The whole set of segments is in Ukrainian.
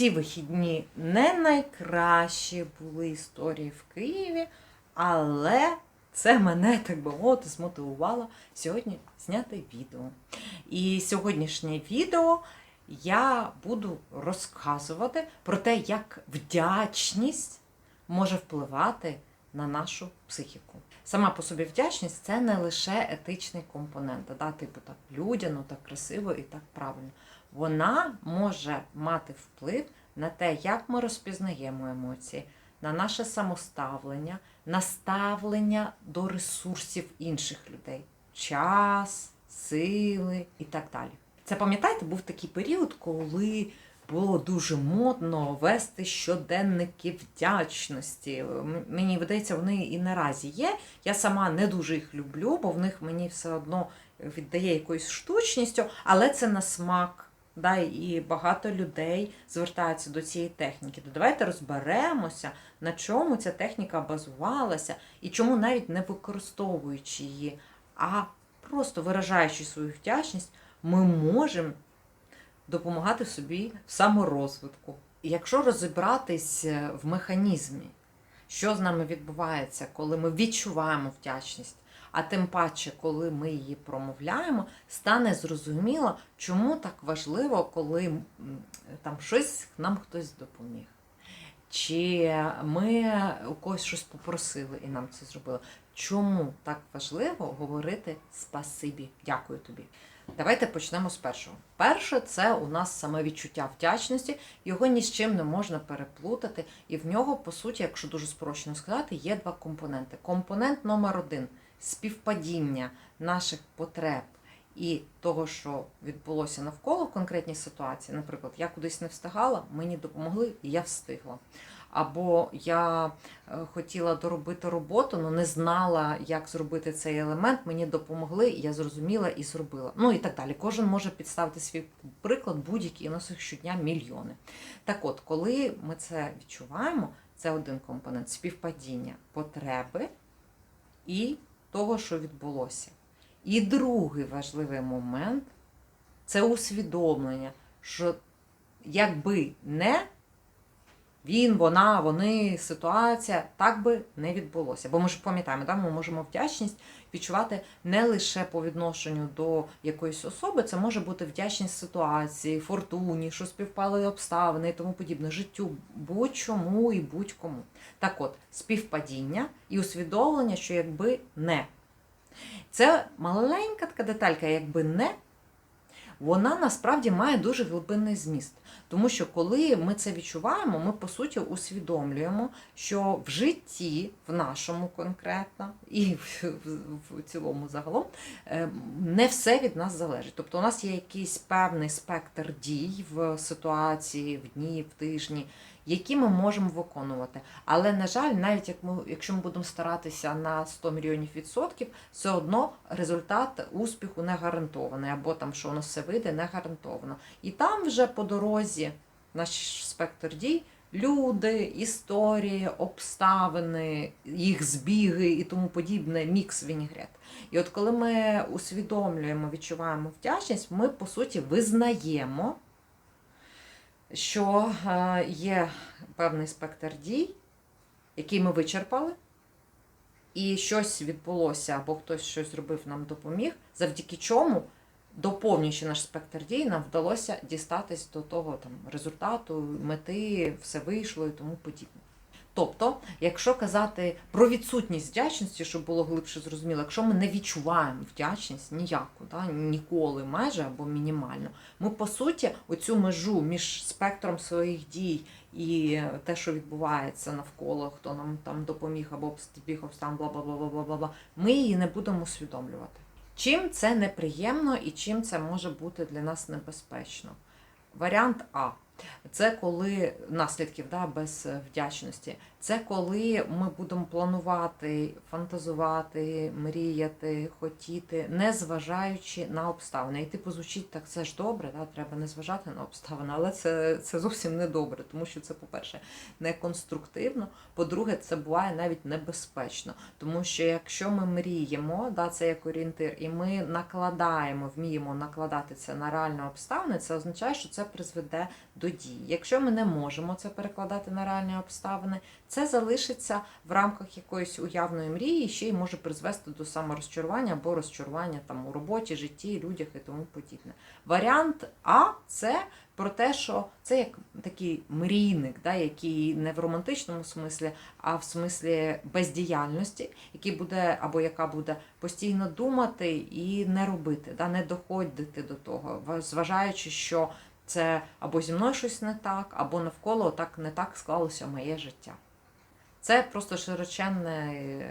ці вихідні не найкращі були історії в Києві, але це мене, так би мовити, змотивувало сьогодні зняти відео. І сьогоднішнє відео я буду розказувати про те, як вдячність може впливати на нашу психіку. Сама по собі вдячність це не лише етичний компонент, да, типу так людяно, так красиво і так правильно. Вона може мати вплив на те, як ми розпізнаємо емоції, на наше самоставлення, на ставлення до ресурсів інших людей, час, сили і так далі. Це пам'ятаєте, був такий період, коли було дуже модно вести щоденники вдячності. Мені видається, вони і наразі є. Я сама не дуже їх люблю, бо в них мені все одно віддає якоюсь штучністю, але це на смак. Да, і багато людей звертаються до цієї техніки. То давайте розберемося, на чому ця техніка базувалася, і чому навіть не використовуючи її, а просто виражаючи свою вдячність, ми можемо допомагати собі в саморозвитку. І якщо розібратись е, в механізмі, що з нами відбувається, коли ми відчуваємо вдячність, а тим паче, коли ми її промовляємо, стане зрозуміло, чому так важливо, коли там щось нам хтось допоміг. Чи ми у когось щось попросили і нам це зробили. Чому так важливо говорити спасибі, дякую тобі? Давайте почнемо з першого. Перше, це у нас саме відчуття вдячності, його ні з чим не можна переплутати, і в нього, по суті, якщо дуже спрощено сказати, є два компоненти. Компонент номер один співпадіння наших потреб і того, що відбулося навколо в конкретній ситуації. Наприклад, я кудись не встигала, мені допомогли, і я встигла. Або я е, хотіла доробити роботу, але не знала, як зробити цей елемент. Мені допомогли, і я зрозуміла і зробила. Ну і так далі. Кожен може підставити свій приклад, будь-який у нас щодня мільйони. Так от, коли ми це відчуваємо, це один компонент співпадіння потреби і того, що відбулося. І другий важливий момент це усвідомлення, що якби не він, вона, вони, ситуація, так би не відбулося. Бо ми ж пам'ятаємо, да, ми можемо вдячність відчувати не лише по відношенню до якоїсь особи, це може бути вдячність ситуації, фортуні, що співпали обставини і тому подібне, життю, будь-чому і будь-кому. Так от, співпадіння і усвідомлення, що якби не. Це маленька така деталька, якби не, вона насправді має дуже глибинний зміст. Тому що коли ми це відчуваємо, ми по суті усвідомлюємо, що в житті, в нашому конкретно, і в, цілому загалом, е, не все від нас залежить. Тобто у нас є якийсь певний спектр дій в ситуації, в дні, в тижні, які ми можемо виконувати. Але, на жаль, навіть як ми, якщо ми будемо старатися на 100 мільйонів відсотків, все одно результат успіху не гарантований, або там, що нас все вийде, не гарантовано. І там вже по дорозі наш спектр дій. Люди, історії, обставини, їх збіги і тому подібне, мікс вінігрет. І от коли ми усвідомлюємо, відчуваємо вдячність, ми по суті визнаємо, що е, є певний спектр дій, який ми вичерпали, і щось відбулося, або хтось щось зробив, нам допоміг, завдяки чому, доповнюючи наш спектр дій, нам вдалося дістатись до того там, результату, мети, все вийшло і тому подібне. Тобто, якщо казати про відсутність вдячності, щоб було глибше зрозуміло, якщо ми не відчуваємо вдячність ніяку, да, ніколи майже або мінімально, ми по суті оцю межу між спектром своїх дій і те, що відбувається навколо, хто нам там допоміг або бла бла бла бла бла бла бла, ми її не будемо усвідомлювати. Чим це неприємно і чим це може бути для нас небезпечно? Варіант А. Це коли наслідків да, без вдячності. Це коли ми будемо планувати, фантазувати, мріяти, хотіти, не зважаючи на обставини. І типу звучить так, це ж добре, да, треба не зважати на обставини, але це, це зовсім не добре, тому що це, по-перше, не конструктивно. По-друге, це буває навіть небезпечно. Тому що якщо ми мріємо, да, це як орієнтир, і ми накладаємо, вміємо накладати це на реальні обставини, це означає, що це призведе до дії. Якщо ми не можемо це перекладати на реальні обставини, це залишиться в рамках якоїсь уявної мрії, ще й може призвести до саморозчарування або розчарування там у роботі, житті, людях і тому подібне. Варіант А це про те, що це як такий мрійник, да, який не в романтичному смислі, а в смислі бездіяльності, який буде або яка буде постійно думати і не робити, да, не доходити до того, зважаючи, що це або зі мною щось не так, або навколо так не так склалося моє життя. Це просто широченний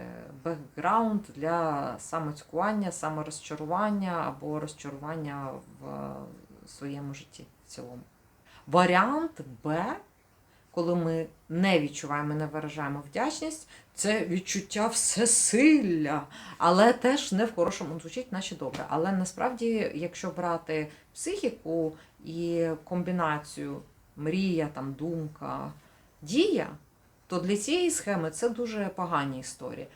бекграунд для самоцькування, саморозчарування або розчарування в своєму житті в цілому. Варіант Б, коли ми не відчуваємо, не виражаємо вдячність, це відчуття всесилля, але теж не в хорошому звучить, наче добре. Але насправді, якщо брати психіку і комбінацію мрія, там, думка, дія, то для цієї схеми це дуже погані історії.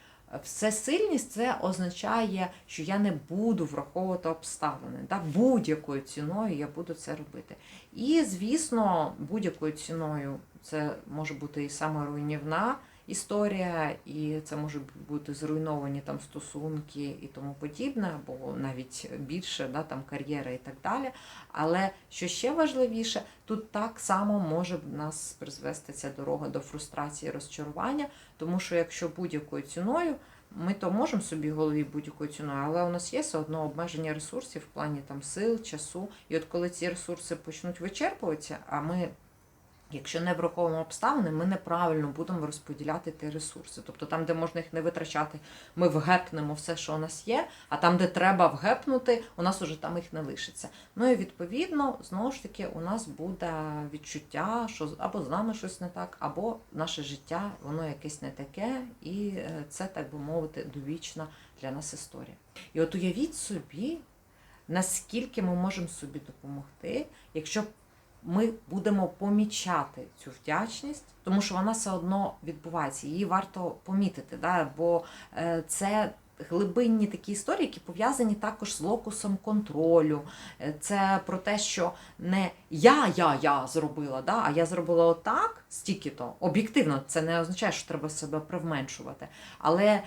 Всесильність це означає, що я не буду враховувати обставини. Да? Будь-якою ціною я буду це робити. І, звісно, будь-якою ціною це може бути і саморуйнівна історія, і це може бути зруйновані там стосунки і тому подібне, або навіть більше да, там кар'єра і так далі. Але що ще важливіше, тут так само може нас призвести ця дорога до фрустрації, розчарування, тому що якщо будь-якою ціною. Ми то можемо собі в голові будь-якою ціною, але у нас є все одно обмеження ресурсів в плані там сил, часу. І от коли ці ресурси почнуть вичерпуватися, а ми Якщо не враховуємо обставини, ми неправильно будемо розподіляти ті ресурси. Тобто там, де можна їх не витрачати, ми вгепнемо все, що у нас є, а там, де треба вгепнути, у нас уже там їх не лишиться. Ну і відповідно, знову ж таки, у нас буде відчуття, що або з нами щось не так, або наше життя, воно якесь не таке, і е, це, так би мовити, довічна для нас історія. І от уявіть собі, наскільки ми можемо собі допомогти, якщо ми будемо помічати цю вдячність, тому що вона все одно відбувається. Її варто помітити, да? бо е, це. Глибинні такі історії, які пов'язані також з локусом контролю. Е, це про те, що не я, я, я зробила, да, а я зробила отак, стільки-то. Об'єктивно, це не означає, що треба себе привменшувати. Але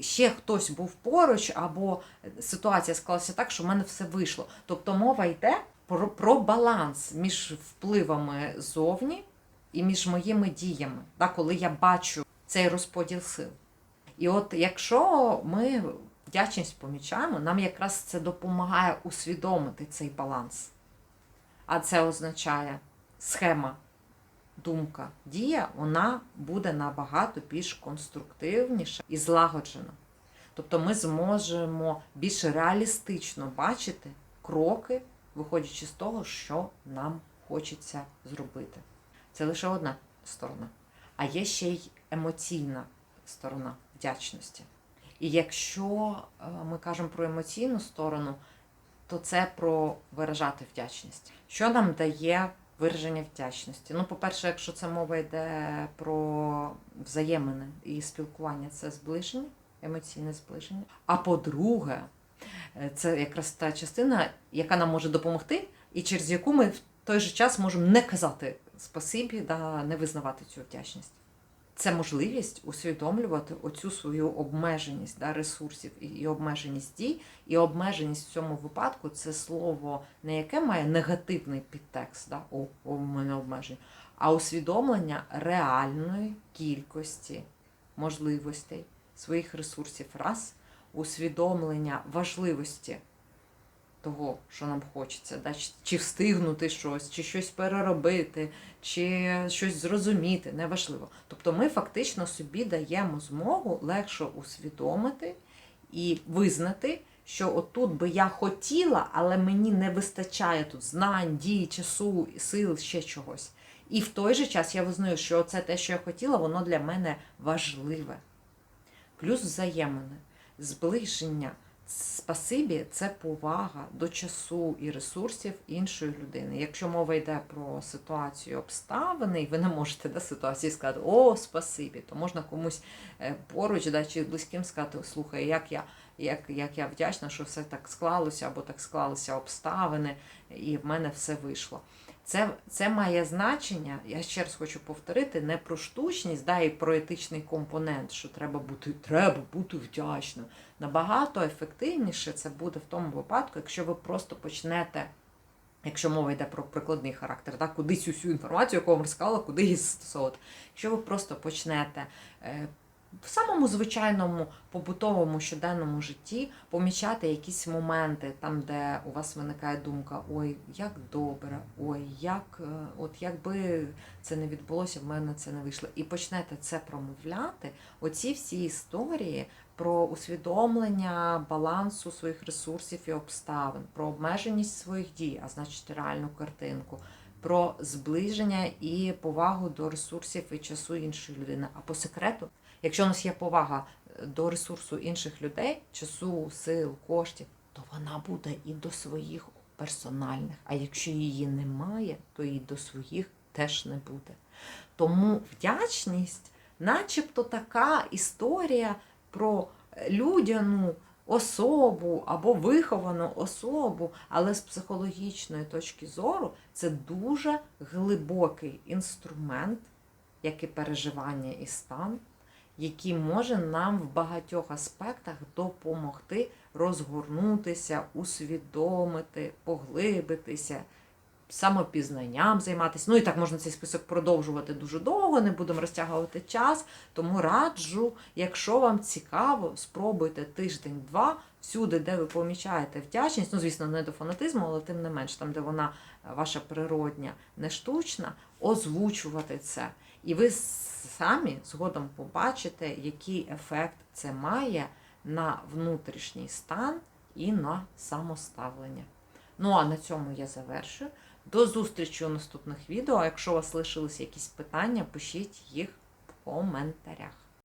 ще хтось був поруч, або ситуація склалася так, що в мене все вийшло. Тобто мова йде про, про баланс між впливами зовні і між моїми діями, да, коли я бачу цей розподіл сил. І от якщо ми вдячність помічаємо, нам якраз це допомагає усвідомити цей баланс. А це означає схема, думка, дія, вона буде набагато більш конструктивніша і злагоджена. Тобто ми зможемо більш реалістично бачити кроки виходячи з того, що нам хочеться зробити. Це лише одна сторона. А є ще й емоційна сторона вдячності. І якщо е, ми кажемо про емоційну сторону, то це про виражати вдячність. Що нам дає вираження вдячності? Ну, по-перше, якщо це мова йде про взаємини і спілкування, це зближення, емоційне зближення. А по-друге, це якраз та частина, яка нам може допомогти, і через яку ми в той же час можемо не казати спасибі, да, не визнавати цю вдячність. Це можливість усвідомлювати оцю свою обмеженість да, ресурсів і обмеженість дій. І обмеженість в цьому випадку це слово не яке має негативний підтекст, да, о, о, мене обмеження, а усвідомлення реальної кількості можливостей своїх ресурсів раз усвідомлення важливості того, що нам хочеться, да? чи встигнути щось, чи щось переробити, чи щось зрозуміти, неважливо. Тобто ми фактично собі даємо змогу легше усвідомити і визнати, що отут би я хотіла, але мені не вистачає тут знань, дій, часу, сил, ще чогось. І в той же час я визнаю, що це те, що я хотіла, воно для мене важливе. Плюс взаємини зближення. Спасибі це повага до часу і ресурсів іншої людини. Якщо мова йде про ситуацію обставини, і ви не можете до ситуації сказати О, спасибі, то можна комусь е, поруч да, чи близьким сказати, слухай, як я як, як я вдячна, що все так склалося, або так склалися обставини, і в мене все вийшло. Це, це має значення, я ще раз хочу повторити, не про штучність, да, і про етичний компонент, що треба бути, треба бути вдячним. Набагато ефективніше це буде в тому випадку, якщо ви просто почнете. Якщо мова йде про прикладний характер, так, кудись усю інформацію, яку вам розказала, куди її застосовувати. Якщо ви просто почнете е, в самому звичайному побутовому щоденному житті помічати якісь моменти, там, де у вас виникає думка, ой, як добре, ой, як, е, от якби це не відбулося, в мене це не вийшло. І почнете це промовляти, оці всі історії про усвідомлення балансу своїх ресурсів і обставин, про обмеженість своїх дій, а значить реальну картинку, про зближення і повагу до ресурсів і часу іншої людини. А по секрету, якщо у нас є повага е, до ресурсу інших людей, часу, сил, коштів, то вона буде і до своїх персональних. А якщо її немає, то і до своїх теж не буде. Тому вдячність, начебто така історія про людяну особу або виховану особу, але з психологічної точки зору це дуже глибокий інструмент, як і переживання і стан, який може нам в багатьох аспектах допомогти розгорнутися, усвідомити, поглибитися, самопізнанням займатися. Ну і так можна цей список продовжувати дуже довго, не будемо розтягувати час. Тому раджу, якщо вам цікаво, спробуйте тиждень-два всюди, де ви помічаєте вдячність. Ну, звісно, не до фанатизму, але тим не менш, там, де вона е, ваша природня, не штучна, озвучувати це. І ви самі згодом побачите, який ефект це має на внутрішній стан і на самоставлення. Ну а на цьому я завершую. До зустрічі у наступних відео. Якщо у вас лишилися якісь питання, пишіть їх в коментарях.